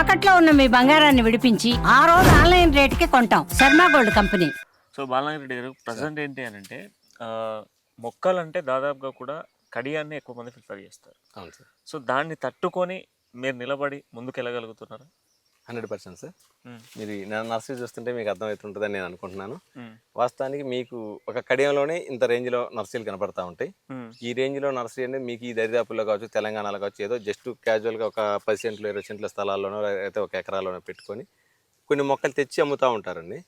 తాకట్లో ఉన్న మీ బంగారాన్ని విడిపించి ఆ రోజు ఆన్లైన్ రేటుకి కొంటాం. Sharma gold company. So Balanagireddy గారు ప్రజెంట్ ఏంటి అని అంటే మొక్కలంటే దాదాపుగా కూడా కడియాన్ని ఎక్కువ మంది ప్రిఫర్ చేస్తారు. అవును సార్. సో దాన్ని తట్టుకొని మీరు నిలబడి ముందుకు వెళ్ళగలుగుతున్నారా హండ్రెడ్ పర్సెంట్ సార్. మీరు నర్సరీ చూస్తుంటే మీకు అర్థమవుతుంటుందని నేను అనుకుంటున్నాను. వాస్తవానికి మీకు ఒక కడియంలోనే ఇంత రేంజ్లో నర్సరీలు కనపడతా ఉంటాయి. ఈ రేంజ్లో నర్సరీ అనేది మీకు ఈ దరిదాపుల్లో కావచ్చు తెలంగాణలో కావచ్చు ఏదో జస్ట్ క్యాజువల్గా ఒక పది సెంట్లు ఇరవై సెంట్ల స్థలాల్లోనో అయితే ఒక ఎకరాల్లోనో పెట్టుకొని కొన్ని మొక్కలు తెచ్చి అమ్ముతూ ఉంటారండి.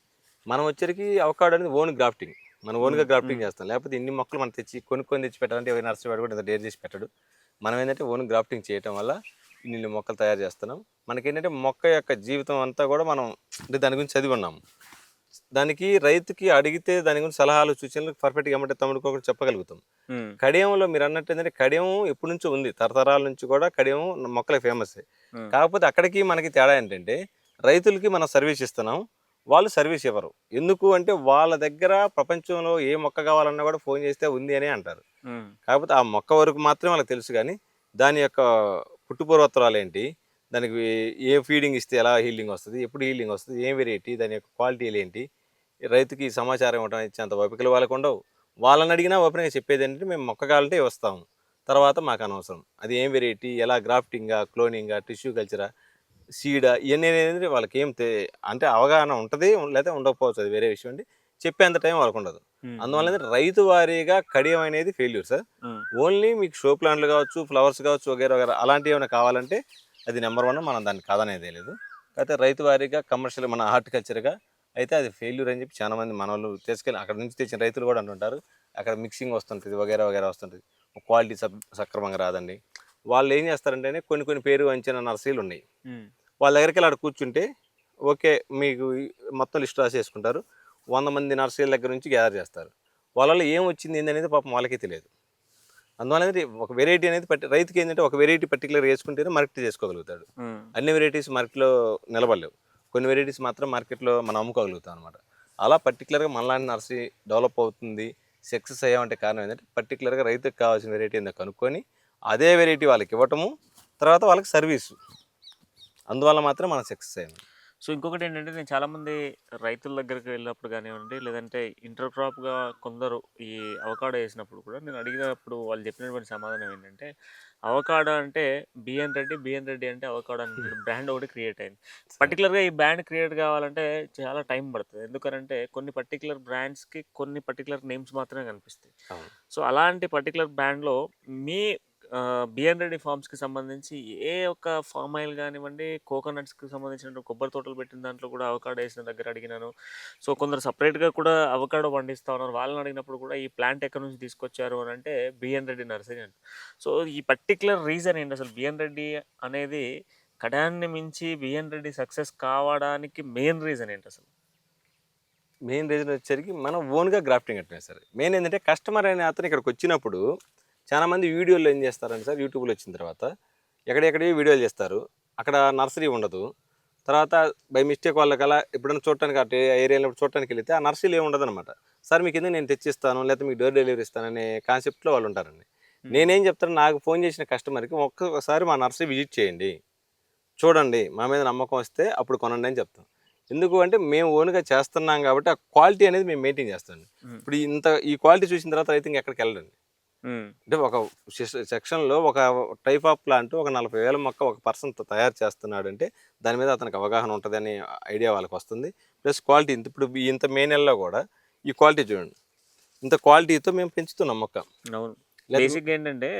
మనం వచ్చరికి అవకాడో అనేది ఓన్ గ్రాఫ్టింగ్. మనం ఓన్గా గ్రాఫ్టింగ్ చేస్తాం. లేకపోతే ఇన్ని మొక్కలు మనం తెచ్చి కొనుక్కొని తెచ్చి పెట్టాలంటే ఎవరి నర్సరీ వాడు కూడా ఇంత డేర్ చేసి పెట్టడు. మనం ఏంటంటే ఓన్ గ్రాఫ్టింగ్ చేయటం వల్ల ఇన్ని మొక్కలు తయారు చేస్తున్నాం. మనకేంటంటే మొక్క యొక్క జీవితం అంతా కూడా మనం అంటే దాని గురించి చదివి ఉన్నాం. దానికి రైతుకి అడిగితే దాని గురించి సలహాలు సూచనలు పర్ఫెక్ట్గా ఏమంటే తమ్ముడికి ఒకటి చెప్పగలుగుతాం. కడియంలో మీరు అన్నట్టు ఏంటంటే కడియం ఎప్పటి నుంచో ఉంది. తరతరాల నుంచి కూడా కడియం మొక్కలకు ఫేమస్. కాకపోతే అక్కడికి మనకి తేడా ఏంటంటే రైతులకి మనం సర్వీస్ ఇస్తున్నాం. వాళ్ళు సర్వీస్ ఇవ్వరు. ఎందుకు అంటే వాళ్ళ దగ్గర ప్రపంచంలో ఏ మొక్క కావాలన్నా కూడా ఫోన్ చేస్తే ఉంది అని అంటారు. కాకపోతే ఆ మొక్క వరకు మాత్రమే వాళ్ళకి తెలుసు కానీ దాని యొక్క పుట్టుపూర్వత్రాలు ఏంటి దానికి ఏ ఫీడింగ్ ఇస్తే ఎలా హీలింగ్ వస్తుంది? ఎప్పుడు హీలింగ్ వస్తుంది? ఏం వెరైటీ? దాని యొక్క క్వాలిటీలు ఏంటి? రైతుకి సమాచారం ఇవ్వడం ఇచ్చేంత ఓపికలు వాళ్ళకు ఉండవు వాళ్ళని అడిగినా ఓపెన్గా చెప్పేది ఏంటంటే మేము మొక్క కావాలంటే వస్తాము తర్వాత మాకు అనవసరం. అది ఏం వెరైటీ? ఎలా గ్రాఫ్టింగా క్లోనింగా టిష్యూ కల్చరా సీడా ఇవన్నీ అనేది వాళ్ళకి ఏం అంటే అవగాహన ఉంటుంది లేకపోతే ఉండకపోవచ్చు. అది వేరే విషయం అండి. చెప్పేంత టైం వాళ్ళకు ఉండదు. అందువల్ల రైతు వారీగా కడియం అనేది ఫెయిల్యూర్ సార్. ఓన్లీ మీకు షో ప్లాంట్లు కావచ్చు ఫ్లవర్స్ కావచ్చు వగేరా వగేరా అలాంటివి ఏమైనా కావాలంటే అది నెంబర్ వన్ మనం దాన్ని కాదనేది లేదు. అయితే రైతు వారీగా కమర్షియల్ మన హార్టికల్చర్గా అయితే అది ఫెయిల్యూర్ అని చెప్పి చాలా మంది మన వాళ్ళు తీసుకెళ్ళి అక్కడ నుంచి తెచ్చిన రైతులు కూడా అంటుంటారు. అక్కడ మిక్సింగ్ వస్తుంటుంది వగేరా వగేరా వస్తుంటుంది. క్వాలిటీ సబ్ సక్రమంగా రాదండి. వాళ్ళు ఏం చేస్తారంటే కొన్ని కొన్ని పేరు వంచిన నర్సరీలు ఉన్నాయి. వాళ్ళ దగ్గరికి వెళ్ళి కూర్చుంటే ఓకే మీకు మొత్తం లిస్ట్ రాసేసుకుంటారు. వంద మంది నర్సరీల దగ్గర నుంచి గ్యాదర్ చేస్తారు. వాళ్ళలో ఏం వచ్చింది ఏంది అనేది పాపం వాళ్ళకే తెలియదు. అందువల్ల ఒక వెరైటీ అనేది పట్టి రైతుకి ఏంటంటే ఒక వెరైటీ పర్టికులర్ వేసుకుంటేనే మార్కెట్ చేసుకోగలుగుతాడు. అన్ని వెరైటీస్ మార్కెట్లో నిలబడలేవు. కొన్ని వెరైటీస్ మాత్రం మార్కెట్లో మనం అమ్ముకోగలుగుతాం అనమాట అలా పర్టికులర్గా మనలాంటి నర్సరీ డెవలప్ అవుతుంది సక్సెస్ అయ్యామంటే కారణం ఏంటంటే పర్టికులర్గా రైతుకు కావాల్సిన వెరైటీ ఏందో కనుక్కొని అదే వెరైటీ వాళ్ళకి ఇవ్వటము తర్వాత వాళ్ళకి సర్వీసు అందువల్ల మాత్రం మనం సక్సెస్ అయ్యాము సో ఇంకొకటి ఏంటంటే నేను చాలా మంది రైతుల దగ్గరికి వెళ్ళినప్పుడు కానివ్వండి లేదంటే ఇంటర్ క్రాప్గా కొందరు ఈ అవకాడో వేసినప్పుడు కూడా నేను అడిగినప్పుడు వాళ్ళు చెప్పినటువంటి సమాధానం ఏంటంటే అవకాడో అంటే బిఎన్ రెడ్డి బిఎన్ రెడ్డి అంటే అవకాడో అని బ్రాండ్ ఒకటి క్రియేట్ అయింది. పర్టికులర్గా ఈ బ్రాండ్ క్రియేట్ కావాలంటే చాలా టైం పడుతుంది. ఎందుకంటే కొన్ని పర్టికులర్ బ్రాండ్స్కి కొన్ని పర్టికులర్ నేమ్స్ మాత్రమే కనిపిస్తాయి. సో అలాంటి పర్టికులర్ బ్రాండ్లో మీ బిఎన్ రెడ్డి ఫార్మ్స్కి సంబంధించి ఏ ఒక్క ఫామ్ ఆయిల్ కానివ్వండి కోకోనట్స్కి సంబంధించిన కొబ్బరి తోటలు పెట్టిన దాంట్లో కూడా అవకాడో వేసిన దగ్గర అడిగినాను. సో కొందరు సపరేట్గా కూడా అవకాడో పండిస్తా ఉన్నారు. వాళ్ళని అడిగినప్పుడు కూడా ఈ ప్లాంట్ ఎక్కడి నుంచి తీసుకొచ్చారు అని అంటే బిఎన్ రెడ్డి నర్సరీ అంట. సో ఈ పర్టికులర్ రీజన్ ఏంటి అసలు? బిఎన్ రెడ్డి అనేది కడాన్ని మించి బిఎన్ రెడ్డి సక్సెస్ కావడానికి మెయిన్ రీజన్ ఏంటి అసలు? మెయిన్ రీజన్ వచ్చేసరికి మనం ఓన్గా గ్రాఫ్టింగ్ కట్టినా సార్. మెయిన్ ఏంటంటే కస్టమర్ అనే అతను ఇక్కడికి వచ్చినప్పుడు చాలా మంది వీడియోలు ఏం చేస్తారంటే సార్ యూట్యూబ్లో వచ్చిన తర్వాత ఎక్కడెక్కడే వీడియోలు చేస్తారు. అక్కడ నర్సరీ ఉండదు. తర్వాత బై మిస్టేక్ వాళ్ళకలా ఎప్పుడైనా చూడటానికి అటు ఏరియాలో చూడటానికి వెళితే ఆ నర్సరీలో ఏమి ఉండదు అనమాట సార్ మీకు ఎందుకు నేను తెచ్చిస్తాను? లేకపోతే మీకు డోర్ డెలివరీ ఇస్తాననే కాన్సెప్ట్లో వాళ్ళు ఉంటారండి. నేనేం చెప్తాను? నాకు ఫోన్ చేసిన కస్టమర్కి ఒక్కసారి మా నర్సరీ విజిట్ చేయండి. చూడండి మా మీద నమ్మకం వస్తే అప్పుడు కొనండి అని చెప్తాం ఎందుకు అంటే మేము ఓన్గా చేస్తున్నాం కాబట్టి ఆ క్వాలిటీ అనేది మేము మెయింటైన్ చేస్తాం. ఇప్పుడు ఇంత ఈ క్వాలిటీ చూసిన తర్వాత రైతు ఎక్కడికి వెళ్ళండి. అంటే ఒక సెక్షన్లో ఒక టైప్ ఆఫ్ ప్లాంట్ ఒక నలభై వేల మొక్క ఒక పర్సన్ తయారు చేస్తున్నాడు అంటే దాని మీద అతనికి అవగాహన ఉంటుంది అనే ఐడియా వాళ్ళకి వస్తుంది ప్లస్ క్వాలిటీ ఇంత ఇప్పుడు ఇంత మే నెలలో కూడా ఈ క్వాలిటీ చూడండి. ఇంత క్వాలిటీతో మేము పెంచుతున్నాం మొక్క. అవును. బేసిక్ ఏంటంటే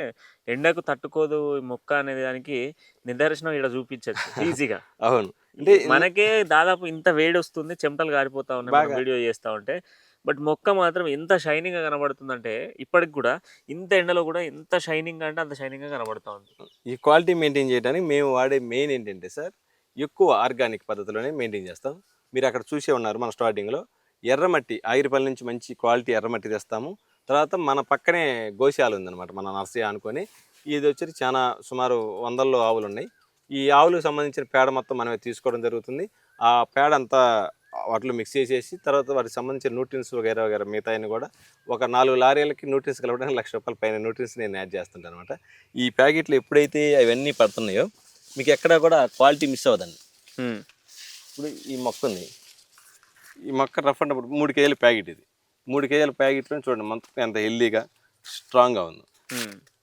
ఎండకు తట్టుకోదు ఈ మొక్క అనే దానికి నిదర్శనం ఇక్కడ చూపించచ్చు ఈజీగా. అవును. అంటే మనకే దాదాపు ఇంత వేడి వస్తుంది చెమటలు కారిపోతా ఉన్నాయి. వీడియో చేస్తా ఉంటే. బట్ మొక్క మాత్రం ఎంత షైనింగ్గా కనబడుతుందంటే ఇప్పటికి కూడా ఇంత ఎండలో కూడా ఎంత షైనింగ్ అంటే అంత షైనింగ్గా ఉంది. ఈ క్వాలిటీ మెయింటైన్ చేయడానికి మేము వాడే మెయిన్ ఏంటంటే సార్ ఎక్కువ ఆర్గానిక్ పద్ధతిలోనే మెయింటైన్ చేస్తాం. మీరు అక్కడ చూసే ఉన్నారు మన స్టార్టింగ్లో. ఎర్రమట్టి ఆగిరిపల్లి నుంచి మంచి క్వాలిటీ ఎర్రమట్టి తెస్తాము. తర్వాత మన పక్కనే గోశాల ఉందన్నమాట మన నర్సరీ అనుకొని. ఇది వచ్చి చాలా సుమారు వందల్లో ఆవులు ఉన్నాయి ఈ ఆవులకు సంబంధించిన పేడ మొత్తం మనమే తీసుకోవడం జరుగుతుంది. ఆ పేడ అంతా వాటిలో మిక్స్ చేసేసి తర్వాత వాటికి సంబంధించిన న్యూట్రియన్స్ వగేరా వగేరా మిగతా కూడా ఒక నాలుగు లారీలకి న్యూట్రియన్స్ కలపడానికి లక్ష రూపాయల పైన న్యూట్రియన్స్ నేను యాడ్ చేస్తుంటాను అనమాట ఈ ప్యాకెట్లు ఎప్పుడైతే అవన్నీ పడుతున్నాయో మీకు ఎక్కడా కూడా క్వాలిటీ మిస్ అవ్వదండి. ఇప్పుడు ఈ మొక్క ఉంది. ఈ మొక్క రఫ్ అంటే మూడు కేజీల ప్యాకెట్ ఇది. మూడు కేజీల ప్యాకెట్లో చూడండి మొత్తం ఎంత హెల్దీగా స్ట్రాంగ్గా ఉంది.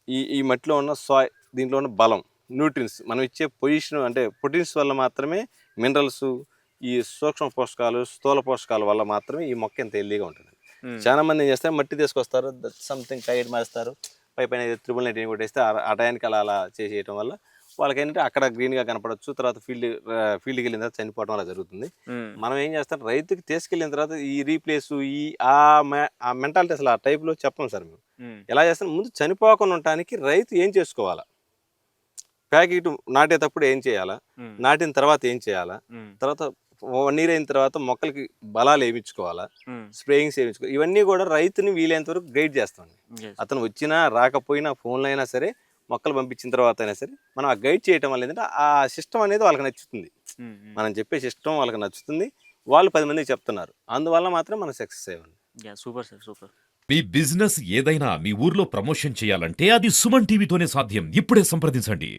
ఈ ఈ మట్టిలో ఉన్న సాయ్ దీంట్లో ఉన్న బలం న్యూట్రిన్స్ మనం ఇచ్చే పొజిషన్ అంటే ప్రోటీన్స్ వల్ల మాత్రమే మినరల్స్ ఈ సూక్ష్మ పోషకాలు స్థూల పోషకాల వల్ల మాత్రమే ఈ మొక్క ఎంత హెల్దీగా ఉంటుంది. చాలా మంది ఏం చేస్తారు మట్టి తీసుకొస్తారు సంథింగ్ టైర్ మారుస్తారు పై పైన త్రిబుల్ నైట్ కొట్టేస్తే ఆ- టైంకి అలా అలా చేసేయటం వల్ల వాళ్ళకి ఏంటంటే అక్కడ గ్రీన్గా కనపడవచ్చు తర్వాత ఫీల్డ్ ఫీల్డ్కి వెళ్ళిన తర్వాత చనిపోవడం అలా జరుగుతుంది. మనం ఏం చేస్తాం రైతుకి తీసుకెళ్ళిన తర్వాత ఈ రీప్లేస్ ఈ ఆ మెంటాలిటీ అసలు ఆ టైప్లో చెప్పం సార్ మేము. ఎలా చేస్తాం ముందు చనిపోకుండా ఉండటానికి రైతు ఏం చేసుకోవాలా? ప్యాకెట్ నాటేటప్పుడు ఏం చేయాలా? నాటిన తర్వాత ఏం చేయాలా? తర్వాత వన్ ఇయర్ అయిన తర్వాత మొక్కలకి బలాలు వేయించుకోవాలా? స్ప్రేయింగ్స్ వేయించుకోవాలి ఇవన్నీ కూడా రైతుని వీలైనంత వరకు గైడ్ చేస్తాం. అతను వచ్చినా రాకపోయినా ఫోన్లో అయినా సరే మొక్కలు పంపించిన తర్వాత అయినా సరే మనం ఆ గైడ్ చేయటం వల్ల ఏంటంటే ఆ సిస్టమ్ అనేది వాళ్ళకి నచ్చుతుంది. మనం చెప్పే సిస్టమ్ వాళ్ళకి నచ్చుతుంది. వాళ్ళు పది మందికి చెప్తున్నారు. అందువల్ల మాత్రం మనం సక్సెస్ అయ్యాం సూపర్ సార్ సూపర్ మీ బిజినెస్ ఏదైనా మీ ఊర్లో ప్రమోషన్ చేయాలంటే అది సుమన్ టీవీతోనే సాధ్యం. ఇప్పుడే సంప్రదించండి.